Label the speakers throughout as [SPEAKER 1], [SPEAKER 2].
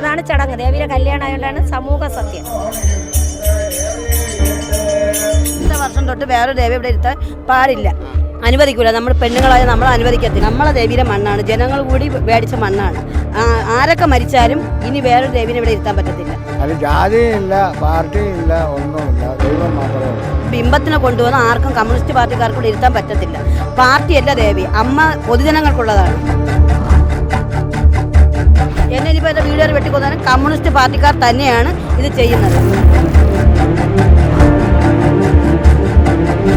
[SPEAKER 1] അതാണ് ചടങ്ങ്. ദേവിയുടെ കല്യാണം ആയതുകൊണ്ടാണ് സമൂഹ സത്യം.
[SPEAKER 2] ഇന്നത്തെ വർഷം തൊട്ട് വേറെ ദേവി ഇവിടെ ഇരുത്താൻ പാടില്ല. അനുവദിക്കൂല. നമ്മൾ പെണ്ണുങ്ങളായ നമ്മൾ അനുവദിക്കത്തില്ല. നമ്മളെ ദേവിയുടെ മണ്ണാണ്. ജനങ്ങൾ കൂടി മേടിച്ച മണ്ണാണ്. ആരൊക്കെ മരിച്ചാലും ഇനി വേറൊരു ദേവിനെ ഇവിടെ ഇരുത്താൻ പറ്റത്തില്ല.
[SPEAKER 3] അത് ജാതിയില്ല പാർട്ടിയില്ല ഒന്നുമില്ല. ദൈവം മാത്രമേ
[SPEAKER 2] ബിംബത്തിനെ കൊണ്ടുവന്ന് ആർക്കും കമ്മ്യൂണിസ്റ്റ് പാർട്ടിക്കാർക്ക് ഇവിടെ ഇരുത്താൻ പറ്റത്തില്ല. പാർട്ടിയല്ല ദേവി. അമ്മ പൊതുജനങ്ങൾക്കുള്ളതാണ്. എന്നെ ഇനിയിപ്പോൾ എന്റെ വീടുകാർ വെട്ടിക്കൊന്നാലും കമ്മ്യൂണിസ്റ്റ് പാർട്ടിക്കാർ തന്നെയാണ് ഇത് ചെയ്യുന്നത്.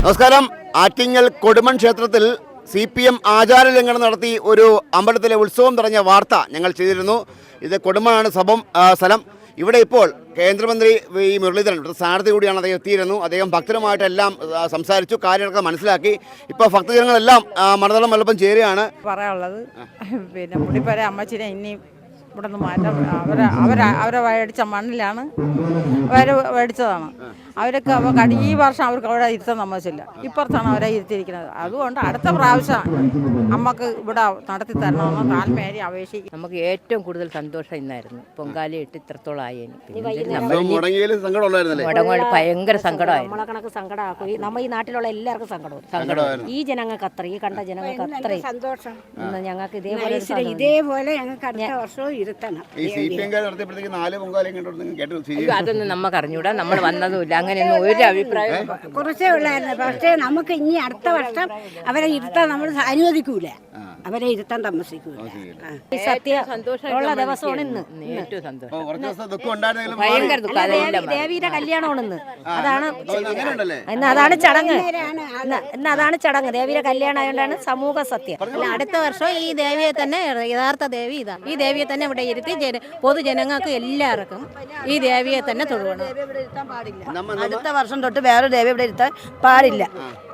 [SPEAKER 4] നമസ്കാരം. ആറ്റിങ്ങൽ കൊടുമൺ ക്ഷേത്രത്തിൽ സി പി എം ആചാരലംഘനം നടത്തി ഒരു അമ്പലത്തിലെ ഉത്സവം തുടങ്ങിയ വാർത്ത ഞങ്ങൾ ചെയ്തിരുന്നു. ഇത് കൊടുമണാണ് സഭം സ്ഥലം. ഇവിടെ ഇപ്പോൾ കേന്ദ്രമന്ത്രി വി മുരളീധരൻ ഇവിടുത്തെ സ്ഥാനാർത്ഥി കൂടിയാണ് അദ്ദേഹം എത്തിയിരുന്നു അദ്ദേഹം ഭക്തരുമായിട്ടെല്ലാം സംസാരിച്ചു കാര്യങ്ങളൊക്കെ മനസ്സിലാക്കി. ഇപ്പോൾ ഭക്തജനങ്ങളെല്ലാം മണതളം വല്ലപ്പം ചേരുകയാണ്.
[SPEAKER 5] പറയാനുള്ളത് പിന്നെ മുടിപ്പര അമ്മച്ചിനെ ഇനി ഇവിടെ നിന്ന് മാറ്റാൻ അവരെ അവരെ അവരെ മേടിച്ച മണ്ണിലാണ് അവർ മേടിച്ചതാണ് അവരൊക്കെ അവ കടി ഈ വർഷം അവർക്ക് അവിടെ ഇരുത്താൻ സമ്മതിച്ചില്ല. ഇപ്പുറത്താണ് അവരെ ഇരുത്തിയിരിക്കുന്നത്. അതുകൊണ്ട് അടുത്ത പ്രാവശ്യം നമുക്ക് ഇവിടെ നടത്തി തരണമെന്ന് താൽമേരി അപേക്ഷിക്കും
[SPEAKER 6] നമുക്ക് ഏറ്റവും കൂടുതൽ സന്തോഷം ഇന്നായിരുന്നു. പൊങ്കാലി ഇട്ട് ഇത്രത്തോളം ആയിരുന്നു ഭയങ്കര സങ്കടമായിരുന്നു.
[SPEAKER 1] സങ്കടമാക്കും. ഈ നമ്മ ഈ നാട്ടിലുള്ള എല്ലാവർക്കും സങ്കടവും
[SPEAKER 4] സങ്കടമായിരുന്നു.
[SPEAKER 1] ഈ ജനങ്ങൾക്ക് അത്ര ഈ കണ്ട ജനങ്ങൾക്ക് അത്രയും.
[SPEAKER 7] സന്തോഷം.
[SPEAKER 1] ഞങ്ങൾക്ക് ഇതേപോലെ
[SPEAKER 7] ഇതേപോലെ ഞങ്ങൾക്ക് അടുത്ത വർഷവും ഇരുത്തണം.
[SPEAKER 4] ഈ സി പി എംകാർ നടത്തിയപ്പോഴത്തേക്ക് നാല് പൊങ്കാലയും കണ്ടു കേട്ടു
[SPEAKER 6] അയ്യോ, അതൊന്നും നമുക്ക് അറിഞ്ഞൂടാ. നമ്മൾ വന്നതുമില്ല. അങ്ങനെയൊന്നും ഒരു അഭിപ്രായം
[SPEAKER 7] കുറച്ചേ ഉള്ളായിരുന്നു. പക്ഷേ നമുക്ക് ഇനി അടുത്ത വർഷം അവരെ ഇരുത്താൻ നമ്മൾ അനുവദിക്കൂല. അവരെ ഇരുത്താൻ താമസിക്കൂല.
[SPEAKER 1] ഈ സത്യ
[SPEAKER 6] സന്തോഷം
[SPEAKER 1] ഉള്ള ദിവസമാണ് ഇന്ന്. ദേവിയുടെ കല്യാണമാണ് ഇന്ന് അതാണ്
[SPEAKER 4] അങ്ങനെ ഉണ്ടല്ലേ
[SPEAKER 1] ഇന്ന് അതാണ് ചടങ്ങ്. ഇന്ന് അതാണ് ചടങ്ങ്. ദേവിയുടെ കല്യാണം ആയതുകൊണ്ടാണ് സമൂഹ സത്യം.
[SPEAKER 8] അടുത്ത വർഷം ഈ ദേവിയെ തന്നെ യഥാർത്ഥ ദേവി ഇതാ. ഈ ദേവിയെ തന്നെ ഇവിടെ ഇരുത്തി ജന- പൊതുജനങ്ങൾക്ക് എല്ലാവർക്കും ഈ ദേവിയെ തന്നെ തൊഴുവണം
[SPEAKER 2] അടുത്ത വർഷം തൊട്ട് വേറെ ദേവി ഇവിടെ ഇരുത്താൻ പാടില്ല.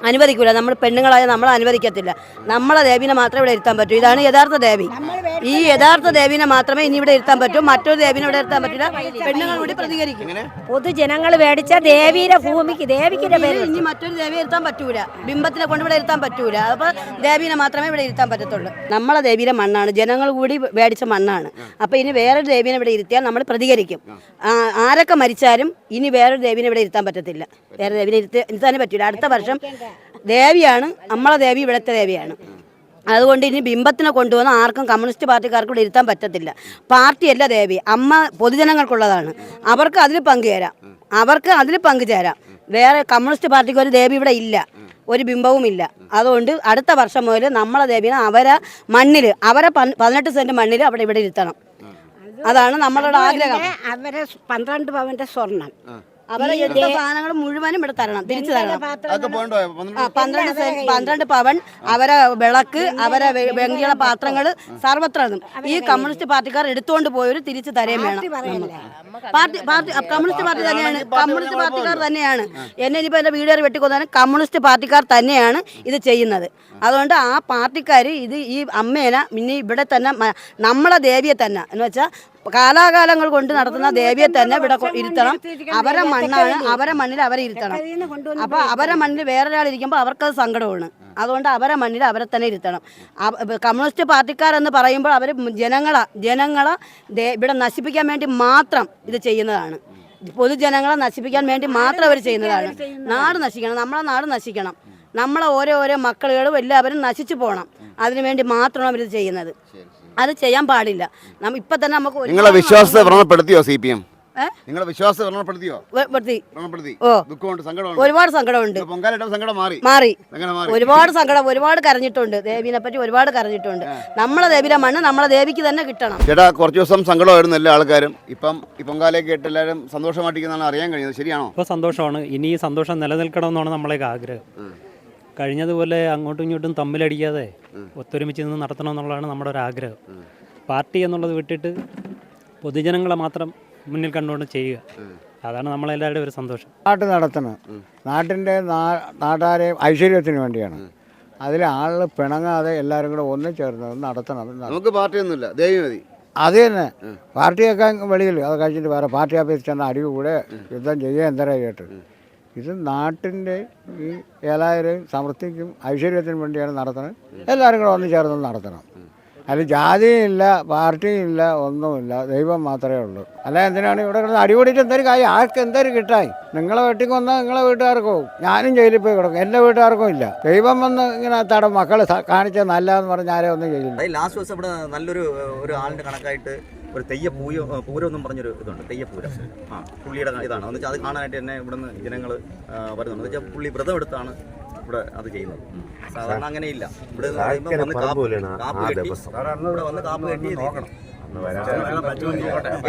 [SPEAKER 2] അനുവദിക്കൂല. നമ്മൾ പെണ്ണുങ്ങളായ നമ്മൾ അനുവദിക്കത്തില്ല. നമ്മളെ ദേവിനെ മാത്രമേ ഇവിടെ ഇരുത്താൻ പറ്റൂ. ഇതാണ് യഥാർത്ഥ ദേവി. ഈ യഥാർത്ഥ ദേവിനെ മാത്രമേ ഇനി ഇവിടെ ഇരുത്താൻ പറ്റൂ. മറ്റൊരു ദേവിനെ ഇവിടെ ഇരുത്താൻ പറ്റില്ല. പെണ്ണുങ്ങൾ കൂടി പ്രതികരിക്കും.
[SPEAKER 1] പൊതുജനങ്ങൾ മേടിച്ച ദേവിയുടെ ഭൂമിക്ക് ദേവിക്കിന്റെ പേര്
[SPEAKER 2] ഇനി മറ്റൊരു ദേവിയെ ഇരുത്താൻ പറ്റൂല. ബിംബത്തിനെ കൊണ്ട് ഇവിടെ ഇരുത്താൻ പറ്റൂല. അപ്പൊ ദേവിനെ മാത്രമേ ഇവിടെ ഇരുത്താൻ പറ്റത്തുള്ളൂ. നമ്മളെ ദേവിയുടെ മണ്ണാണ്. ജനങ്ങൾ കൂടി മേടിച്ച മണ്ണാണ്. അപ്പൊ ഇനി വേറൊരു ദേവിനെ ഇവിടെ ഇരുത്തിയാൽ നമ്മൾ പ്രതികരിക്കും. ആ, ആരൊക്കെ മരിച്ചാലും ഇനി വേറൊരു ദേവിനെ ഇവിടെ ഇരുത്താൻ പറ്റത്തില്ല. വേറെ ദേവിനെ ഇരുത്തി ഇരുത്താനേ പറ്റൂല. അടുത്ത വർഷം ദേവിയാണ്. നമ്മളെ ദേവി ഇവിടുത്തെ ദേവിയാണ്. അതുകൊണ്ട് ഇനി ബിംബത്തിനെ കൊണ്ടുവന്ന് ആർക്കും കമ്മ്യൂണിസ്റ്റ് പാർട്ടിക്കാർക്ക് ഇവിടെ ഇരുത്താൻ പറ്റത്തില്ല. പാർട്ടിയല്ല ദേവി അമ്മ പൊതുജനങ്ങൾക്കുള്ളതാണ്. അവർക്ക് അതിൽ പങ്കുചേരാം. അവർക്ക് അതിൽ പങ്കുചേരാം. വേറെ കമ്മ്യൂണിസ്റ്റ് പാർട്ടിക്ക് ഒരു ദേവി ഇവിടെ ഇല്ല. ഒരു ബിംബവും ഇല്ല. അതുകൊണ്ട് അടുത്ത വർഷം മുതൽ നമ്മളെ ദേവിനെ അവരെ മണ്ണിൽ അവരെ പതിനെട്ട് സെന്റ് മണ്ണിൽ അവിടെ ഇവിടെ ഇരുത്തണം. അതാണ് നമ്മളുടെ ആഗ്രഹം.
[SPEAKER 7] അവരെ പന്ത്രണ്ട് പവന്റെ സ്വർണം.
[SPEAKER 2] അവരെ എടുത്ത സാധനങ്ങൾ മുഴുവനും ഇവിടെ തരണം തിരിച്ചു തരണം. പന്ത്രണ്ട് പന്ത്രണ്ട് പവൻ അവരെ വിളക്ക് അവരെ വെങ്കിയുള്ള പാത്രങ്ങൾ സർവത്ര. ഈ കമ്മ്യൂണിസ്റ്റ് പാർട്ടിക്കാർ എടുത്തുകൊണ്ട് പോയവർ തിരിച്ചു തരേം വേണം. പാർട്ടി പാർട്ടി കമ്മ്യൂണിസ്റ്റ് പാർട്ടി തന്നെയാണ്. കമ്മ്യൂണിസ്റ്റ് പാർട്ടിക്കാർ തന്നെയാണ്. എന്നെ ഇനിയിപ്പോൾ എന്റെ വീടുകാർ വെട്ടിക്കൊന്നാലും കമ്മ്യൂണിസ്റ്റ് പാർട്ടിക്കാർ തന്നെയാണ് ഇത് ചെയ്യുന്നത്. അതുകൊണ്ട് ആ പാർട്ടിക്കാർ ഇത് ഈ അമ്മേനെ ഇനി ഇവിടെ തന്നെ നമ്മളെ ദേവിയെ തന്നെ എന്ന് വെച്ചാൽ കാലാകാലങ്ങൾ കൊണ്ട് നടത്തുന്ന ദേവിയെ തന്നെ ഇവിടെ ഇരുത്തണം. അവരെ മണ്ണാണ് അവരെ മണ്ണിൽ അവരെ ഇരുത്തണം. അപ്പൊ അവരെ മണ്ണിൽ വേറൊരാൾ ഇരിക്കുമ്പോൾ അവർക്കത് സങ്കടമാണ്. അതുകൊണ്ട് അവരെ മണ്ണിൽ അവരെ തന്നെ ഇരുത്തണം. കമ്മ്യൂണിസ്റ്റ് പാർട്ടിക്കാരെന്ന് പറയുമ്പോൾ അവർ ജനങ്ങളെ ജനങ്ങളെ ഇവിടെ നശിപ്പിക്കാൻ വേണ്ടി മാത്രം ഇത് ചെയ്യുന്നതാണ്. പൊതുജനങ്ങളെ നശിപ്പിക്കാൻ വേണ്ടി മാത്രം അവർ ചെയ്യുന്നതാണ്. നാട് നശിക്കണം നമ്മളെ നാട് നശിക്കണം. നമ്മളെ ഓരോ ഓരോ മക്കളുകളും എല്ലാവരും നശിച്ചു പോകണം അതിനു വേണ്ടി മാത്രമാണ് അവരിത് ചെയ്യുന്നത്. അത് ചെയ്യാൻ പാടില്ല. നമ്മ ഇപ്പൊ തന്നെ നമുക്ക് ഒരുപാട്
[SPEAKER 4] നിങ്ങളെ വിശ്വാസത്തെ വ്രണപ്പെടുത്തിയോ സി പി എം നിങ്ങളെ വിശ്വാസത്തെ വ്രണപ്പെടുത്തിയോ?
[SPEAKER 2] വെ- വെറുതെ
[SPEAKER 4] വ്രണപ്പെടുത്തി.
[SPEAKER 2] ഓ.
[SPEAKER 4] ദുഃഖമുണ്ട് സങ്കടമുണ്ട്.
[SPEAKER 2] ഒരുപാട് സങ്കടമുണ്ട്.
[SPEAKER 4] സങ്കടം മാറി.
[SPEAKER 2] മാറി. ഒരുപാട് സങ്കടം ഒരുപാട് കരഞ്ഞിട്ടുണ്ട്. ദേവിനെ പറ്റി ഒരുപാട് കരഞ്ഞിട്ടുണ്ട്. നമ്മളെ ദേവിയുടെ മണ്ണ് നമ്മളെ ദേവിക്ക് തന്നെ കിട്ടണം.
[SPEAKER 4] ചേട്ടാ കുറച്ച് ദിവസം സങ്കടമായിരുന്നു എല്ലാ ആൾക്കാരും. ഇപ്പം ഈ പൊങ്കാലയൊക്കെ ഇട്ട് എല്ലാവരും സന്തോഷമായിട്ടിരിക്കുന്നതാണ് അറിയാൻ കഴിയുന്നത്. ശരിയാണോ?
[SPEAKER 9] ഇപ്പൊ സന്തോഷമാണ്. ഇനി ഈ സന്തോഷം നിലനിൽക്കണമെന്നാണ് നമ്മളെ ആഗ്രഹം. കഴിഞ്ഞതുപോലെ അങ്ങോട്ടും ഇങ്ങോട്ടും തമ്മിലടിക്കാതെ ഒത്തൊരുമിച്ച് നിന്ന് നടത്തണം എന്നുള്ളതാണ് നമ്മുടെ ഒരു ആഗ്രഹം. പാർട്ടി എന്നുള്ളത് വിട്ടിട്ട് പൊതുജനങ്ങളെ മാത്രം മുന്നിൽ കണ്ടുകൊണ്ട് ചെയ്യുക. അതാണ് നമ്മളെല്ലാവരുടെയും ഒരു സന്തോഷം.
[SPEAKER 3] നാട്ട് നടത്തണം. നാട്ടിന്റെ നാ- നാട്ടാരെയും ഐശ്വര്യത്തിന് വേണ്ടിയാണ്. അതിൽ ആളുകൾ പിണങ്ങാതെ എല്ലാവരും കൂടെ ഒന്ന് ചേർന്ന് നടത്തണം.
[SPEAKER 4] നമുക്ക് പാർട്ടിയൊന്നുമില്ല. ദേവി മതി.
[SPEAKER 3] അത് തന്നെ. പാർട്ടിയൊക്കെ വെളിയിൽ. അത് കഴിച്ചിട്ട് വേറെ പാർട്ടി ഓഫീസിൽ ചെന്ന് അടി കൂടെ യുദ്ധം ചെയ്യുക എന്തര കേട്ട് ഇത് നാട്ടിന്റെ ഈ ഏലായരെയും സമൃദ്ധിക്കും ഐശ്വര്യത്തിനും വേണ്ടിയാണ് നടത്തുന്നത്. എല്ലാവരും കൂടെ ഒന്ന് ചേർന്ന് നടത്തണം. അതിൽ ജാതിയില്ല പാർട്ടിയില്ല ഒന്നുമില്ല. ദൈവം മാത്രമേ ഉള്ളൂ. അല്ല എന്തിനാണ് ഇവിടെ കിടന്ന് അടിപൊളിയിട്ട് എന്തൊരു കാര്യം? ആർക്ക് എന്തൊരു കിട്ടായി നിങ്ങളെ വെട്ടിക്കൊന്നാൽ നിങ്ങളെ വീട്ടുകാർക്കും. ഞാനും ജയിലിൽ പോയി കിടക്കും. എന്റെ വീട്ടുകാർക്കും ഇല്ല. ദൈവം വന്ന് ഇങ്ങനെ തടം മക്കളെ കാണിച്ച നല്ല എന്ന് പറഞ്ഞ് ആരെ ഒന്നും ചെയ്യില്ല.
[SPEAKER 10] ലാസ്റ്റ് ദിവസം ഇവിടെ നല്ലൊരു ഒരു ആളിന്റെ കണക്കായിട്ട് ഒരു തെയ്യ പൂയോ പൂരം എന്നും പറഞ്ഞൊരു ഇതുണ്ട്. പൂരം. ആ പുള്ളിയുടെ ഇതാണ്. എന്ന് വെച്ചാൽ അത് കാണാനായിട്ട് തന്നെ ഇവിടുന്ന് ജനങ്ങൾ വരുന്നുണ്ട്. എന്ന് വെച്ചാൽ പുള്ളി വ്രതം എടുത്താണ് ഇവിടെ അത് ചെയ്യുന്നത്. സാധാരണ അങ്ങനെയില്ല. ഇവിടെ നിന്ന് പറയുമ്പോൾ വന്ന് കാപ്പ് കാപ്പ് കെട്ടി ഇവിടെ വന്ന് കാപ്പ് കെട്ടി നോക്കണം.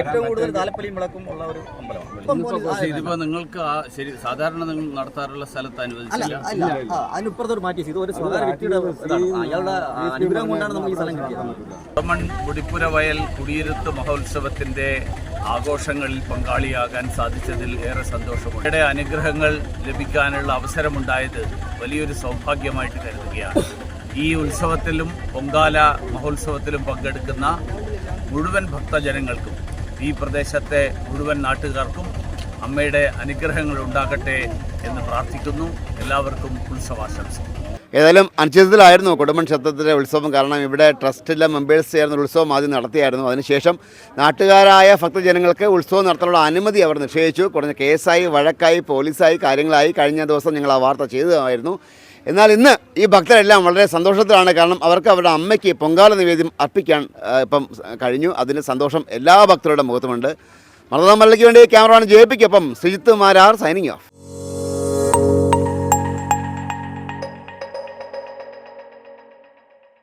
[SPEAKER 10] ഏറ്റവും കൂടുതൽ താലപ്പൊലിയും വിളക്കും ഉള്ള ഒരു അമ്പലമാണ്.
[SPEAKER 11] ഇതിപ്പോ നിങ്ങൾക്ക് ആ ശരി സാധാരണ നിങ്ങൾ നടത്താറുള്ള സ്ഥലത്ത് അനുവദിച്ചില്ല?
[SPEAKER 10] അല്ല ആ, മാറ്റി ഇത് ഒരു സ്വകാര്യ വ്യക്തിയുടെ അയാളുടെ അനുഗ്രഹം കൊണ്ടാണ് നമ്മൾ ഈ സ്ഥലം കിട്ടിയത്.
[SPEAKER 11] കൊടമൺ വയൽ കുടിയിരുത്ത് മഹോത്സവത്തിന്റെ ആഘോഷങ്ങളിൽ പങ്കാളിയാകാൻ സാധിച്ചതിൽ ഏറെ സന്തോഷമുണ്ട്. ഇവിടെ അനുഗ്രഹങ്ങൾ ലഭിക്കാനുള്ള അവസരമുണ്ടായത് വലിയൊരു സൗഭാഗ്യമായിട്ട് കരുതുകയാണ്. ഈ ഉത്സവത്തിലും പൊങ്കാല മഹോത്സവത്തിലും പങ്കെടുക്കുന്ന മുഴുവൻ ഭക്തജനങ്ങൾക്കും ഈ പ്രദേശത്തെ മുഴുവൻ നാട്ടുകാർക്കും അമ്മയുടെ അനുഗ്രഹങ്ങൾ ഉണ്ടാകട്ടെ എന്ന് പ്രാർത്ഥിക്കുന്നു. എല്ലാവർക്കും ഉത്സവാശംസ
[SPEAKER 4] ഏതായാലും അനിശ്ചിതത്തിലായിരുന്നു കൊടുമൺ ക്ഷേത്രത്തിലെ ഉത്സവം. കാരണം ഇവിടെ ട്രസ്റ്റിലെ മെമ്പേഴ്സ് ചേർന്ന് ഉത്സവം ആദ്യം നടത്തിയായിരുന്നു. അതിനുശേഷം നാട്ടുകാരായ ഭക്തജനങ്ങൾക്ക് ഉത്സവം നടത്താനുള്ള അനുമതി അവർ നിഷേധിച്ചു. കുറഞ്ഞ കേസായി വഴക്കായി പോലീസായി കാര്യങ്ങളായി കഴിഞ്ഞ ദിവസം ഞങ്ങൾ ആ വാർത്ത ചെയ്തതായിരുന്നു. എന്നാൽ ഇന്ന് ഈ ഭക്തരെല്ലാം വളരെ സന്തോഷത്തിലാണ്. കാരണം അവർക്ക് അവരുടെ അമ്മയ്ക്ക് പൊങ്കാല നിവേദ്യം അർപ്പിക്കാൻ ഇപ്പം കഴിഞ്ഞു. അതിന് സന്തോഷം എല്ലാ ഭക്തരുടെ മുഖത്തുമുണ്ട്. മറന്നാമല്ലയ്ക്ക് വേണ്ടി ക്യാമറമാൻ ജയിപ്പിക്കൊപ്പം ശ്രീജിത്ത് മാരാർ സൈനിങ് ഓഫ്